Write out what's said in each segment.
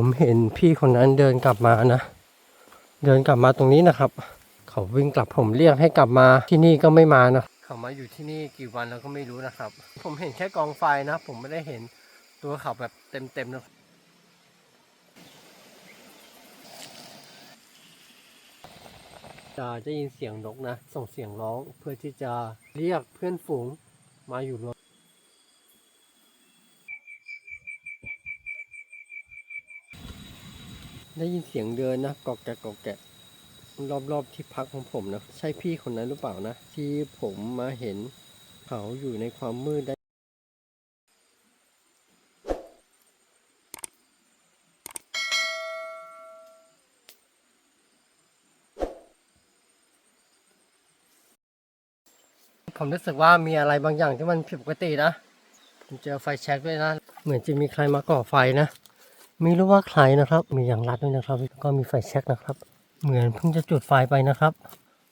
ผมเห็นพี่คนนั้นเดินกลับมานะ เดินกลับมาตรงนี้นะครับ เขาวิ่งกลับผมเรียกให้กลับมาที่นี่ก็ไม่มานะเขามาอยู่ที่นี่กี่วันแล้วก็ไม่รู้นะครับ ผมเห็นแค่กองไฟนะ ผมไม่ได้เห็นตัวเขาแบบเต็มๆนะจะได้ยินเสียงนกนะ ส่งเสียงร้องเพื่อที่จะเรียกเพื่อนฝูงมาอยู่รวม ได้ยินเสียงเดินนะกอกแกะกอกแกะรอบๆที่พักของผมนะใช่พี่คนนั้นหรือเปล่านะ ที่ผมมาเห็นเขาอยู่ในความมืดได้ผมรู้สึกว่ามีอะไรบางอย่างที่มันผิดปกตินะผมเจอไฟแช็กด้วยนะ เหมือนจะมีใครมาก่อไฟนะ ไม่รู้ว่าใครนะครับ มีอย่างรัดด้วยนะครับแล้วก็มีไฟแช็กนะครับ เหมือนเพิ่งจะจุดไฟไปนะครับ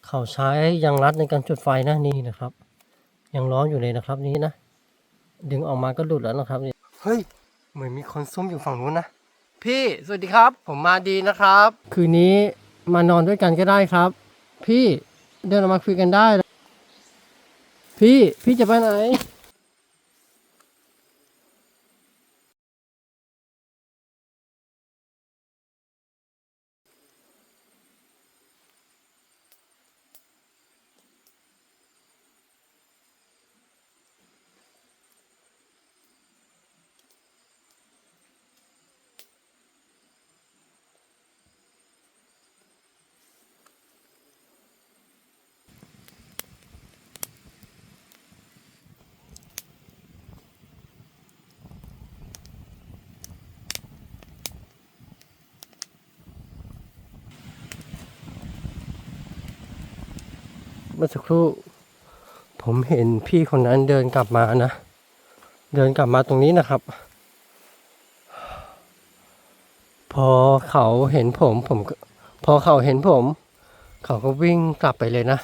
เขาใช้ยางรัดในการจุดไฟนะนี่นะครับ ยังร้อนอยู่เลยนะครับนี้นะ ดึงออกมาก็หลุดแล้วนะครับเฮ้ยเหมือนมีคนซุ่มอยู่ฝั่งนู้นนะพี่สวัสดีครับ ผมมาดีนะครับ คืนนี้มานอนด้วยกันก็ได้ครับ พี่เดินออกมาคุยกันได้ พี่พี่จะไปไหน เมื่อสักครู่ ผมเห็นพี่คนนั้นเดินกลับมานะ เดินกลับมาตรงนี้นะครับ พอเขาเห็นผมผม พอเขาเห็นผม เขาก็วิ่งกลับไปเลยนะ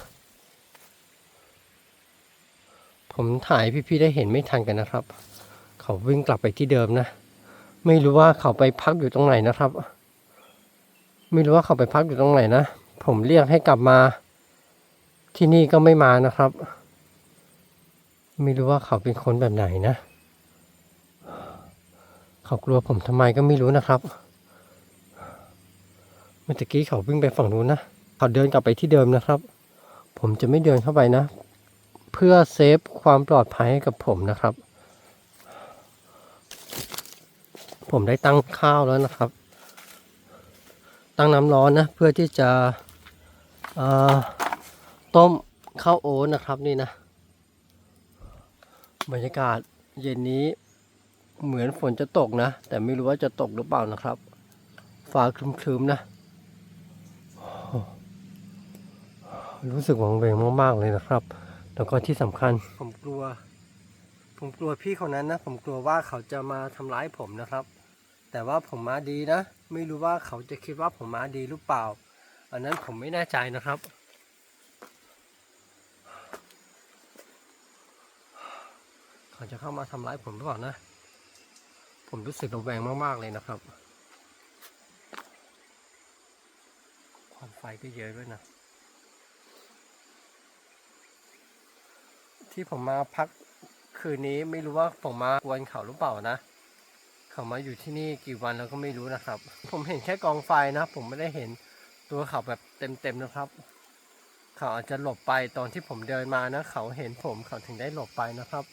ผมถ่ายพี่ๆได้เห็นไม่ทันกันนะครับ เขาวิ่งกลับไปที่เดิมนะ ไม่รู้ว่าเขาไปพักอยู่ตรงไหนนะครับ ไม่รู้ว่าเขาไปพักอยู่ตรงไหนนะ ผมเรียกให้กลับมา ที่นี่ก็ไม่มานะครับ ไม่รู้ว่าเขาเป็นคนแบบไหนนะ เขากลัวผมทำไมก็ไม่รู้นะครับ เมื่อกี้เขาวิ่งไปฝั่งนู้นนะ เขาเดินกลับไปที่เดิมนะครับ ผมจะไม่เดินเข้าไปนะ เพื่อเซฟความปลอดภัยให้กับผมนะครับ ผมได้ตั้งข้าวแล้วนะครับ ตั้งน้ำร้อนนะ เพื่อที่จะเอ่อ ต้มข้าวโอ๊ตนะครับนี่นะ บรรยากาศเย็นนี้เหมือนฝนจะตกนะ แต่ไม่รู้ว่าจะตกหรือเปล่านะครับฟ้าครึมๆนะ รู้สึกหวังเวงมากๆเลยนะครับ แล้วก็ที่สำคัญผมกลัว ผมกลัวพี่คนนั้นนะ ผมกลัวว่าเขาจะมาทำร้ายผมนะครับ แต่ว่าผมมาดีนะ ไม่รู้ว่าเขาจะคิดว่าผมมาดีหรือเปล่า อันนั้นผมไม่แน่ใจนะครับ เขาจะเข้ามาทำร้ายผมหรือเปล่านะ ผมรู้สึกระแวงมาก ๆ เลยนะครับ ความไฟก็เยอะด้วยนะ ที่ผมมาพักคืนนี้ไม่รู้ว่าผมมากวนเขาหรือเปล่านะ เขามาอยู่ที่นี่กี่วันแล้วก็ไม่รู้นะครับ ผมเห็นแค่กองไฟนะ ผมไม่ได้เห็นตัวเขาแบบเต็มๆนะครับเขาอาจจะหลบไปตอนที่ผมเดินมานะ เขาเห็นผมเขาถึงได้หลบไปนะครับ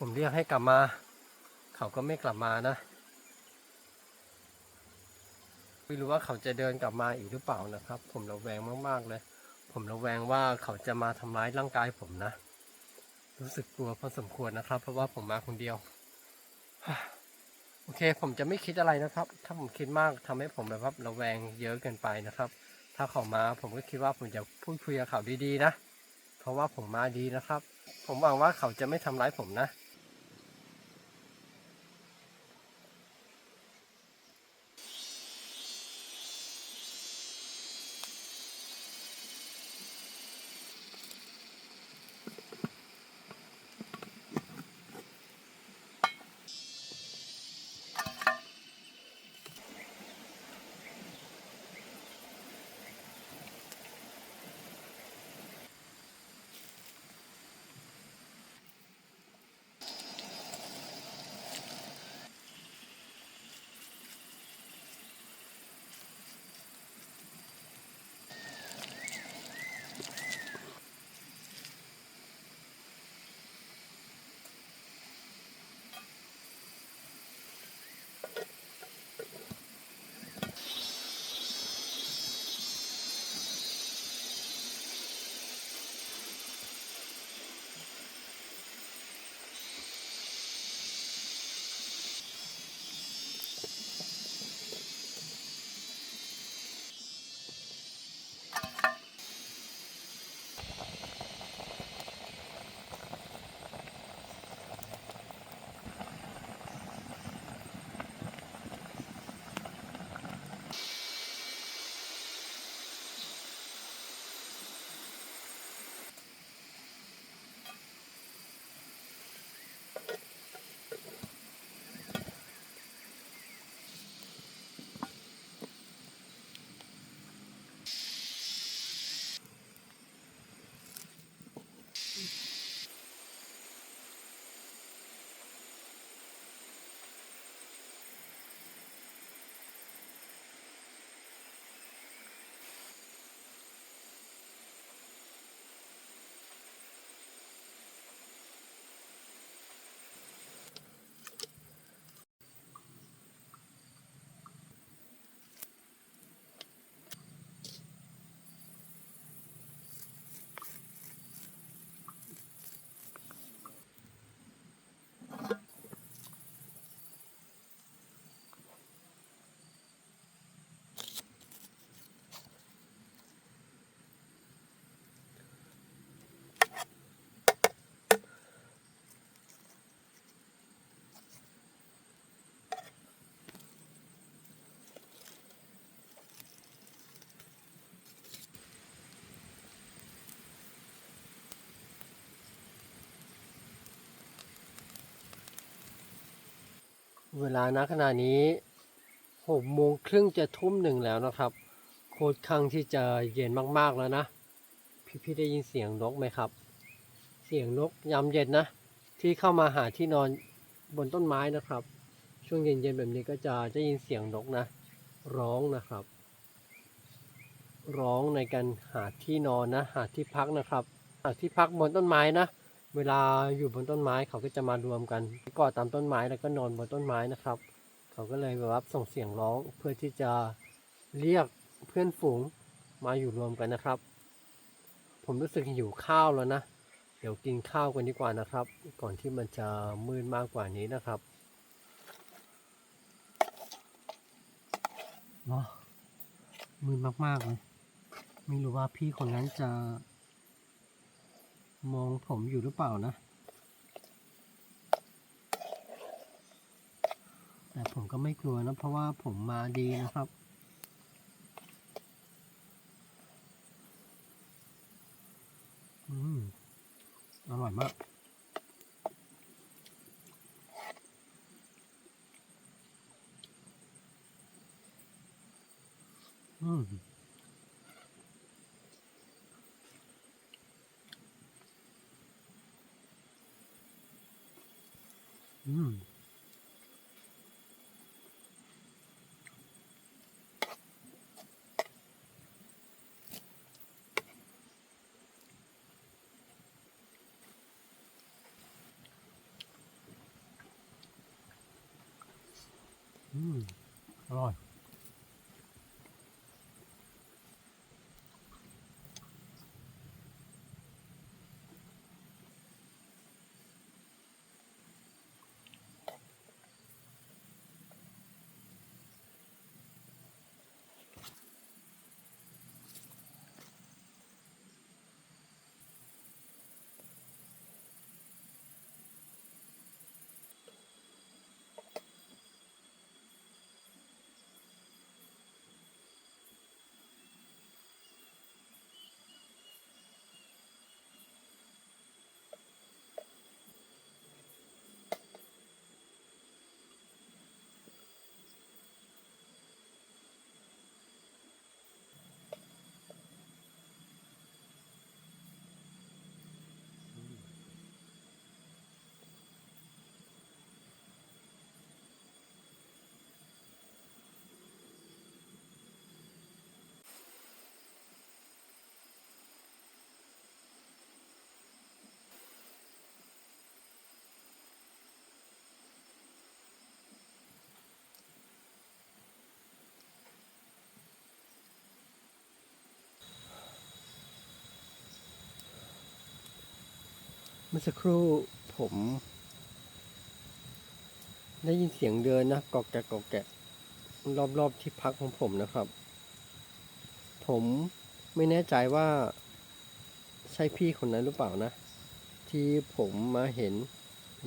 ผมเรียกให้กลับมา เขาก็ไม่กลับมานะ ไม่รู้ว่าเขาจะเดินกลับมาอีกหรือเปล่านะครับ ผมระแวงมากๆเลย ผมระแวงว่าเขาจะมาทำร้ายร่างกายผมนะ รู้สึกกลัวพอสมควรนะครับ เพราะว่าผมมาคนเดียว โอเค ผมจะไม่คิดอะไรนะครับ ถ้าผมคิดมากทำให้ผมแบบว่าระแวงเยอะเกินไปนะครับ ถ้าเขามาผมก็คิดว่าผมจะพูดคุยกับเขาดีๆนะ เพราะว่าผมมาดีนะครับผมหวังว่าเขาจะไม่ทำร้ายผมนะ เวลาณขณะนี้หกโมงครึ่งจะทุ่มหนึ่งแล้วนะครับ โคตรข้งที่จะเย็นมากๆแล้วนะ พี่ๆได้ยินเสียงนกไหมครับ เสียงนกยามเย็นนะ ที่เข้ามาหาที่นอนบนต้นไม้นะครับ ช่วงเย็นๆแบบนี้ก็จะได้ยินเสียงนกนะ ร้องนะครับ ร้องในการหาที่นอนนะ หาที่พักนะครับ หาที่พักบนต้นไม้นะ เวลาอยู่บนต้นไม้เขาก็จะมารวมกันเกาะตามต้นไม้แล้วก็นอนบนต้นไม้นะครับ เขาก็เลยแบบว่าส่งเสียงร้องเพื่อที่จะเรียกเพื่อนฝูงมาอยู่รวมกันนะครับ ผมรู้สึกหิวข้าวแล้วนะ เดี๋ยวกินข้าวกันดีกว่านะครับ ก่อนที่มันจะมืดมากกว่านี้นะครับว้ามืดมากๆเลยไม่รู้ว่าพี่คนนั้นจะ มองผมอยู่หรือเปล่านะ แต่ผมก็ไม่กลัวนะ เพราะว่าผมมาดีนะครับ อืม อร่อยมากอืม อืม อืมอร่อย มื่อสักครู่ผม ได้ยินเสียงเดินนะกอกแกะกอกแกะรอบๆที่พักของผมนะครับ ผมไม่แน่ใจว่าใช่พี่คนนั้นหรือเปล่านะ ที่ผมมาเห็น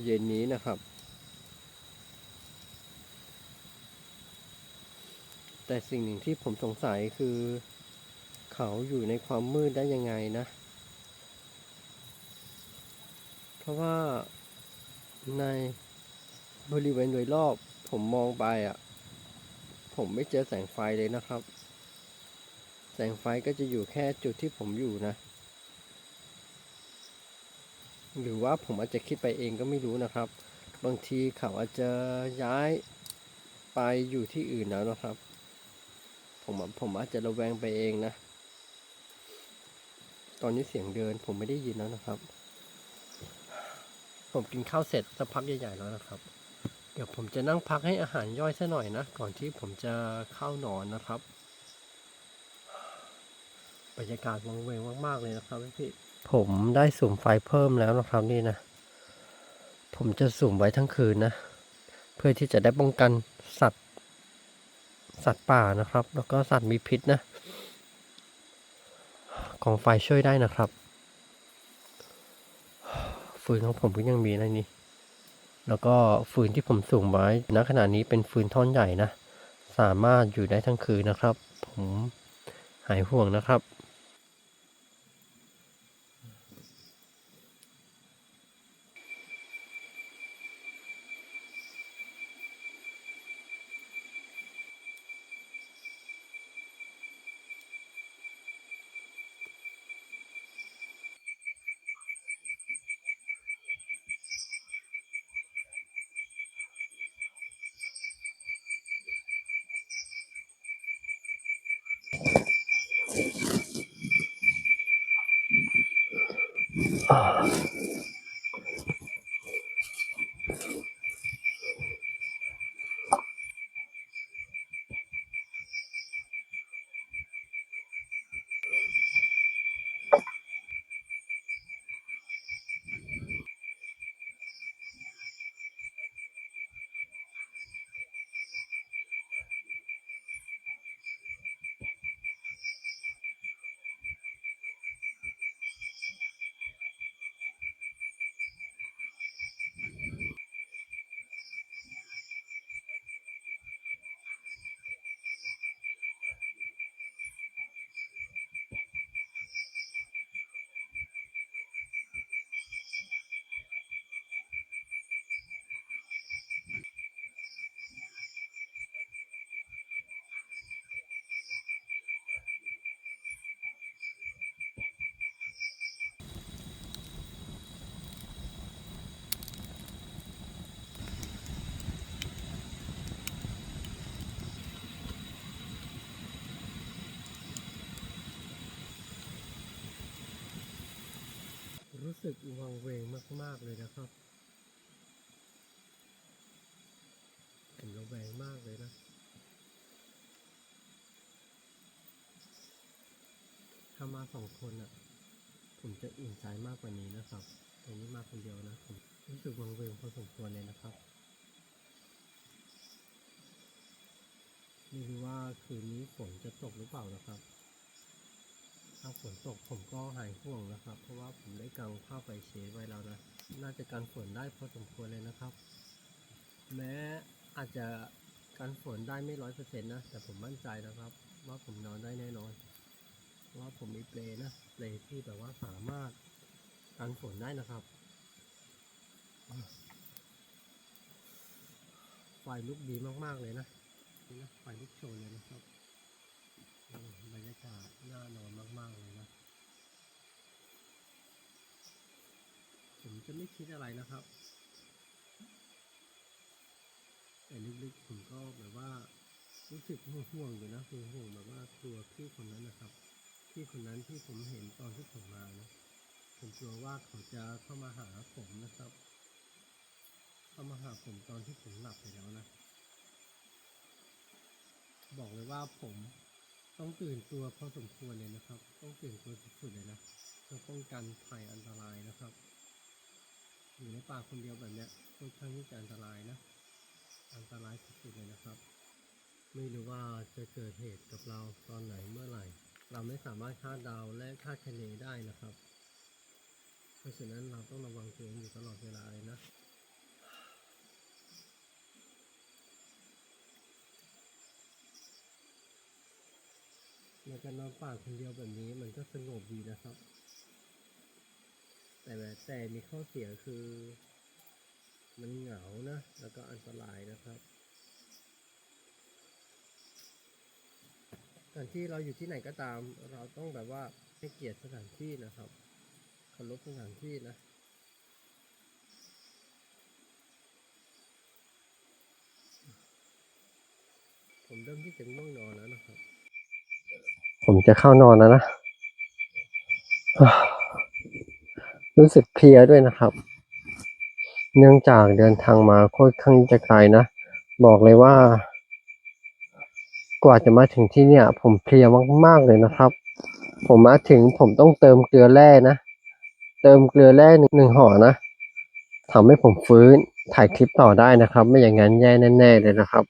เย็นนี้นะครับ แต่สิ่งหนึ่งที่ผมสงสัยคือ เขาอยู่ในความมืดได้ยังไงนะ เพ ราะว่าในบริเวณโดยรอบผมมองไปอะ ผมไม่เจอแสงไฟเลยนะครับ แสงไฟก็จะอยู่แค่จุดที่ผมอยู่นะ หรือว่าผมอาจจะคิดไปเองก็ไม่รู้นะครับ บางทีเขาอาจจะย้ายไปอยู่ที่อื่นแล้วนะครับ ผมผมอาจจะระแวงไปเองนะ ตอนนี้เสียงเดินผมไม่ได้ยินแล้วนะครับ ผมกินข้าวเสร็จสักพักใหญ่ๆแล้วนะครับ เดี๋ยวผมจะนั่งพักให้อาหารย่อยซะหน่อยนะ ก่อนที่ผมจะเข้านอนนะครับ บรรยากาศวังเวงมากๆเลยนะครับพี่ผมได้สุ่มไฟเพิ่มแล้วนะครับนี่นะ ผมจะสุ่มไว้ทั้งคืนนะ เพื่อที่จะได้ป้องกันสัตว์ สัตว์ป่านะครับ แล้วก็สัตว์มีพิษนะ ของไฟช่วยได้นะครับ ฟืนของผมก็ยังมีนะนี่ แล้วก็ฟืนที่ผมสูงไว้ณขณะนี้เป็นฟืนท่อนใหญ่นะ สามารถอยู่ได้ทั้งคืนนะครับ ผมหายห่วงนะครับ รู้ สึกวังเวงมาก ๆ เลยนะครับผมระแวงมากเลยนะถ้ามาสองคนอะ ผมจะอุ่นใจมากกว่านี้นะครับแต่นี้มาคนเดียวนะ ผมรู้สึกวังเวงพอสมควรเลยนะครับ ไม่รู้ว่าคืนนี้ฝนจะตกหรือเปล่านะครับ ถ้าฝนตกผมก็หายห่วงนะครับ เพราะว่าผมได้กางผ้าไฟเชดไว้แล้วนะ น่าจะกันฝนได้พอสมควรเลยนะครับ แม้อาจจะกันฝนได้ไม่ร้อยเปอร์เซ็นต์นะ แต่ผมมั่นใจนะครับ ว่าผมนอนได้แน่นอน ว่าผมมีเปลนะเปลที่แบบว่าสามารถกันฝนได้นะครับไฟลุกดีมากๆเลยนะนี่นะไฟลุกโชนเลยนะครับ บรรยากาศน่านอนมากๆเลยนะ ผมจะไม่คิดอะไรนะครับ แต่ลึกๆผมก็แบบว่า รู้สึกห่วงๆอยู่นะห่วงๆแบบว่าตัวพี่คนนั้นนะครับ พี่คนนั้นที่ผมเห็นตอนที่ผมมานะผมกลัวว่าเขาจะเข้ามาหาผมนะครับ เข้ามาหาผมตอนที่ผมหลับไปแล้วนะ บอกเลยว่าผม ต้องตื่นตัวพอสมควรเลยนะครับ ต้องตื่นตัวสุดๆเลยนะเพื่อป้องกันภัยอันตรายนะครับ อยู่ในป่าคนเดียวแบบเนี้ยค่อนข้างที่จะอันตรายนะ อันตรายสุดๆเลยนะครับ ไม่รู้ว่าจะเกิดเหตุกับเราตอนไหนเมื่อไหร่ เราไม่สามารถคาดเดาและคาดคะเนได้นะครับ เพราะฉะนั้นเราต้องระวังตัวเองอยู่ตลอดเวลาเลยนะ ในการนอนป่าคนเดียวแบบนี้มันก็สงบดีนะครับ แต่แต่มีข้อเสียคือ มันเหงานะ แล้วก็อันตรายนะครับสถานที่เราอยู่ที่ไหนก็ตาม เราต้องแบบว่าให้เกียรติสถานที่นะครับเคารพสถานที่นะผมเริ่มที่จะง่วงนอนแล้วนะครับ ผมจะเข้านอนแล้วนะ รู้สึกเพลียด้วยนะครับ เนื่องจากเดินทางมาค่อนข้างจะไกลนะ บอกเลยว่า กว่าจะมาถึงที่เนี่ย ผมเพลียมากๆเลยนะครับ ผมมาถึงผมต้องเติมเกลือแร่นะ เติมเกลือแร่หนึ่งหนึ่งห่อนะทำให้ผมฟื้นถ่ายคลิปต่อได้นะครับ ไม่อย่างนั้นแย่แน่ ๆ เลยนะครับ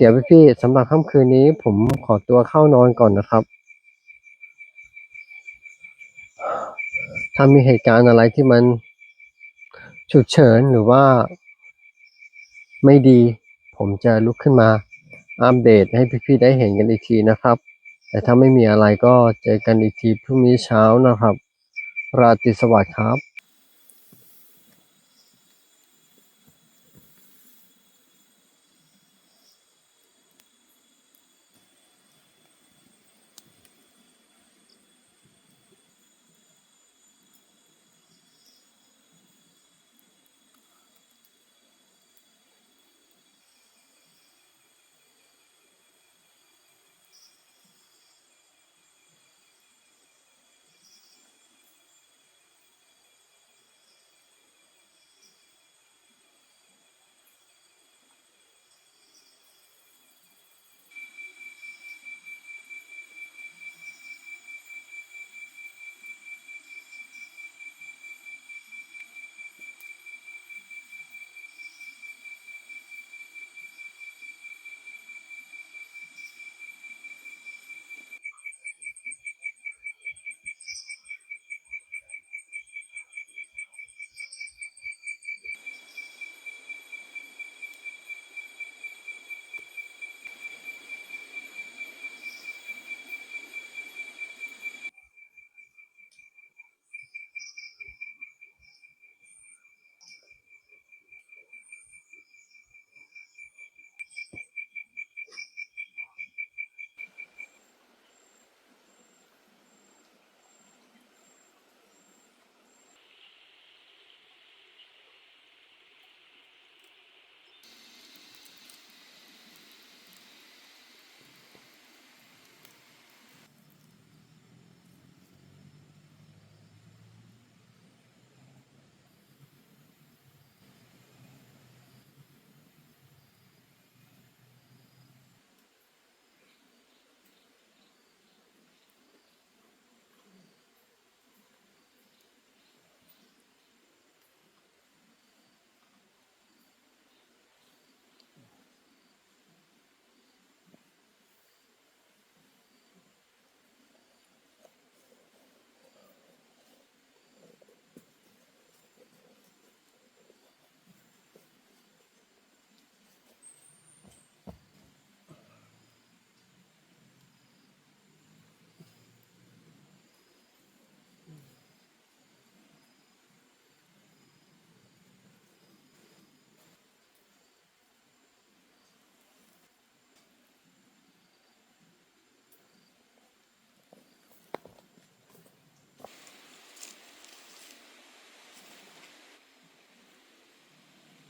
เดี๋ยวพี่ๆสำหรับค่ำคืนนี้ผมขอตัวเข้านอนก่อนนะครับ ถ้ามีเหตุการณ์อะไรที่มันฉุกเฉินหรือว่า ไม่ดี ผมจะลุกขึ้นมาอัปเดตให้พี่ๆได้เห็นกันอีกทีนะครับ แต่ถ้าไม่มีอะไรก็เจอกันอีกทีพรุ่งนี้เช้านะครับ ราตรีสวัสดิ์ครับ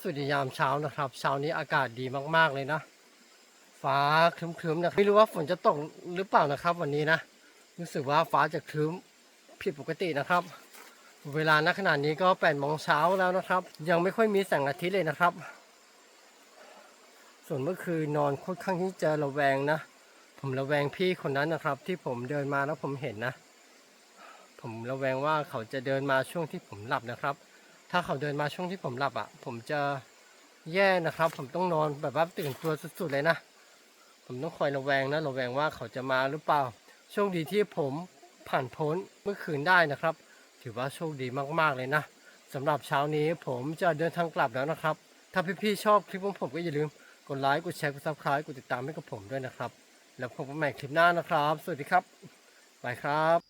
สวัสดียามเช้านะครับ เช้านี้อากาศดีมากๆเลยนะ ฟ้าครึ้มๆนะไม่รู้ว่าฝนจะตกหรือเปล่านะครับ วันนี้นะ รู้สึกว่าฟ้าจะครึ้มผิดปกตินะครับ เวลาณขณะนี้ก็แปดโมงเช้าแล้วนะครับ ยังไม่ค่อยมีแสงอาทิตย์เลยนะครับ ส่วนเมื่อคืนนอนค่อนข้างที่จะระแวงนะ ผมระแวงพี่คนนั้นนะครับ ที่ผมเดินมาแล้วผมเห็นนะ ผมระแวงว่าเขาจะเดินมาช่วงที่ผมหลับนะครับ ถ้าเขาเดินมาช่วงที่ผมหลับอะ ผมจะแย่นะครับ ผมต้องนอนแบบว่าตื่นตัวสุดๆเลยนะ ผมต้องคอยระแวงนะระแวงว่าเขาจะมาหรือเปล่าโชคดีที่ผมผ่านพ้นเมื่อคืนได้นะครับ ถือว่าโชคดีมากๆเลยนะสำหรับเช้านี้ผมจะเดินทางกลับแล้วนะครับ ถ้าพี่ๆชอบคลิปของผมก็อย่าลืมกดไลค์กดแชร์กดซับสไครต์กดติดตามให้กับผมด้วยนะครับ แล้วพบกันใหม่คลิปหน้านะครับ สวัสดีครับบายครับ